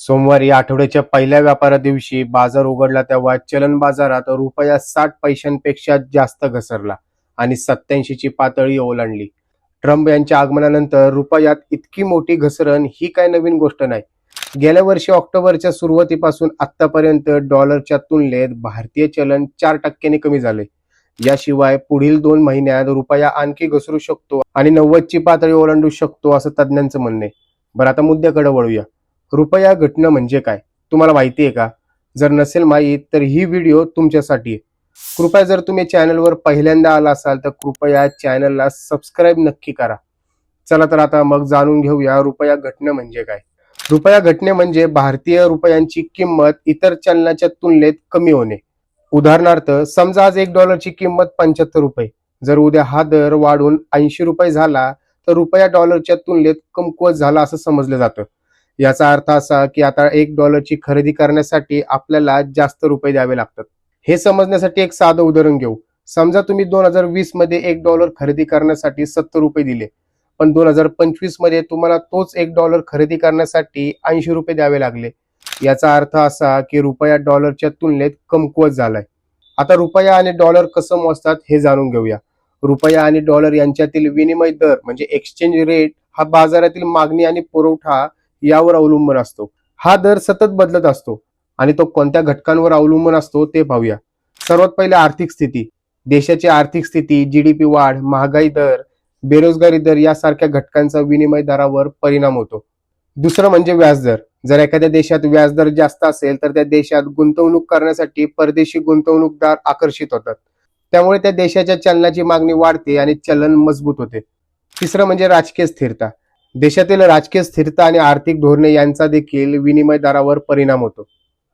सोमवारी आठवड्याच्या पहिल्या व्यापारा दिवशी बाजार उघडला तेव्हा चलन बाजारात रुपया साठ पैशांपेक्षा जास्त घसरला आणि सत्याऐंशीची पातळी ओलांडली. ट्रम्प यांच्या आगमनानंतर रुपयात इतकी मोठी घसरण ही काय नवीन गोष्ट नाही. गेल्या वर्षी ऑक्टोबरच्या सुरुवातीपासून आतापर्यंत डॉलरच्या तुलनेत भारतीय चलन चार टक्क्यांनी कमी झाले. याशिवाय पुढील दोन महिन्यात रुपया आणखी घसरू शकतो आणि नव्वदची पातळी ओलांडू शकतो असं तज्ज्ञांचं म्हणणे. बरं आता मुद्द्याकडे वळूया. रुपया घटणं म्हणजे काय? तुम्हाला माहिती आहे का? जर नसेल माहीत तर ही व्हिडिओ तुमच्यासाठी आहे. कृपया जर तुम्ही चॅनलवर पहिल्यांदा आला असाल तर कृपया चॅनलला सबस्क्राईब नक्की करा. चला तर आता मग जाणून घेऊया रुपया घटणं म्हणजे काय? रुपया घटणे म्हणजे भारतीय रुपयांची किंमत इतर चलनाच्या तुलनेत कमी होणे. उदाहरणार्थ समजा आज एक डॉलरची किंमत पंच्याहत्तर रुपये. जर उद्या हा दर वाढून ऐंशी रुपये झाला तर रुपया डॉलरच्या तुलनेत कमकुवत झाला असं समजलं जातं. याचा अर्थ असा की आता एक डॉलरची खरेदी करण्यासाठी आपल्याला जास्त रुपये द्यावे लागतात. हे समजण्यासाठी एक साधं उदाहरण घेऊ. समजा तुम्ही दोन हजार वीसमध्ये एक डॉलर खरेदी करण्यासाठी सत्तर रुपये दिले. पण दोन हजार पंचवीसमध्ये तुम्हाला तोच एक डॉलर खरेदी करण्यासाठी ऐंशी रुपये द्यावे लागले. याचा अर्थ असा की रुपया डॉलरच्या तुलनेत कमकुवत झालाय. आता रुपया आणि डॉलर कसं मोजतात हे जाणून घेऊया. रुपया आणि डॉलर यांच्यातील विनिमय दर म्हणजे एक्सचेंज रेट हा बाजारातील मागणी आणि पुरवठा यावर अवलंबून असतो. हा दर सतत बदलत असतो आणि तो कोणत्या घटकांवर अवलंबून असतो ते पाहूया. सर्वात पहिले आर्थिक स्थिती. देशाची आर्थिक स्थिती जीडीपी वाढ महागाई दर बेरोजगारी दर यासारख्या घटकांचा विनिमय दरावर परिणाम होतो. दुसरं म्हणजे व्याजदर जर एखाद्या देशात व्याजदर जास्त असेल तर त्या देशात गुंतवणूक करण्यासाठी परदेशी गुंतवणूकदार आकर्षित होतात. त्यामुळे त्या देशाच्या चलनाची मागणी वाढते आणि चलन मजबूत होते. तिसरं म्हणजे राजकीय स्थिरता. देशातील राजकीय स्थिरता आणि आर्थिक धोरणे यांचा देखील विनिमय दरावर परिणाम होतो.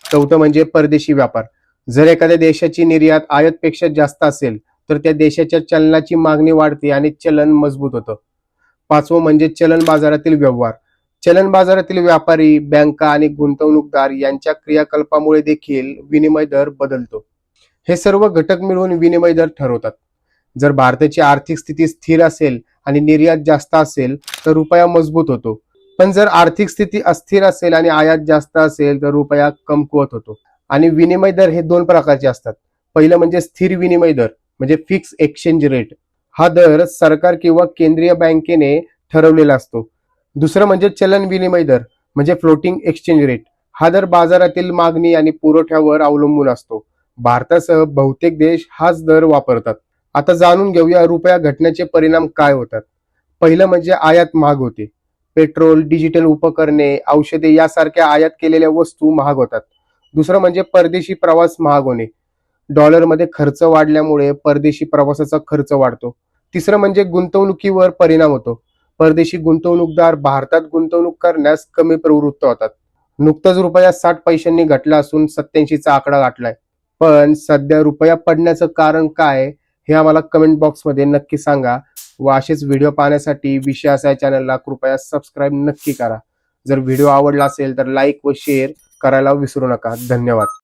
चौथं म्हणजे परदेशी व्यापार. जर एखाद्या देशाची निर्यात आयातपेक्षा जास्त असेल तर त्या देशाच्या चलनाची मागणी वाढते आणि चलन मजबूत होतं. पाचवं म्हणजे चलन बाजारातील व्यवहार. चलन बाजारातील व्यापारी बँका आणि गुंतवणूकदार यांच्या क्रियाकल्पामुळे देखील विनिमय दर बदलतो. हे सर्व घटक मिळून विनिमय दर ठरवतात. जर भारताची आर्थिक स्थिती स्थिर असेल आणि निर्यात जास्त असेल तर रुपया मजबूत होतो. पण जर आर्थिक स्थिती अस्थिर असेल आणि आयात जास्त असेल तर रुपया कमकुवत होतो. आणि विनिमय दर हे दोन प्रकारचे असतात. पहिलं म्हणजे स्थिर विनिमय दर म्हणजे फिक्स एक्सचेंज रेट. हा दर सरकार किंवा केंद्रीय बँकेने ठरवलेला असतो. दुसरं म्हणजे चलन विनिमय दर म्हणजे फ्लोटिंग एक्सचेंज रेट. हा दर बाजारातील मागणी आणि पुरवठ्यावर अवलंबून असतो. भारतासह बहुतेक देश हाच दर वापरतात. आता जाणून घेऊया रुपया घटण्याचे परिणाम काय होतात. पहिलं म्हणजे आयात महाग होते. पेट्रोल डिजिटल उपकरणे औषधे यासारख्या आयात केलेल्या वस्तू महाग होतात. दुसरं म्हणजे परदेशी प्रवास महाग होणे. डॉलरमध्ये खर्च वाढल्यामुळे परदेशी प्रवासाचा खर्च वाढतो. तिसरं म्हणजे गुंतवणुकीवर परिणाम होतो. परदेशी गुंतवणूकदार भारतात गुंतवणूक करण्यास कमी प्रवृत्त होतात. नुकताच रुपया साठ पैशांनी घटला असून सत्याऐंशीचा आकडा गाठलाय. पण सध्या रुपया पडण्याचं कारण काय? हे आम्हाला कमेंट बॉक्समध्ये नक्की सांगा. व असेच व्हिडिओ पाहण्यासाठी विषयास या चॅनलला कृपया सबस्क्राईब नक्की करा. जर व्हिडिओ आवडला असेल तर लाईक व शेअर करायला विसरू नका. धन्यवाद.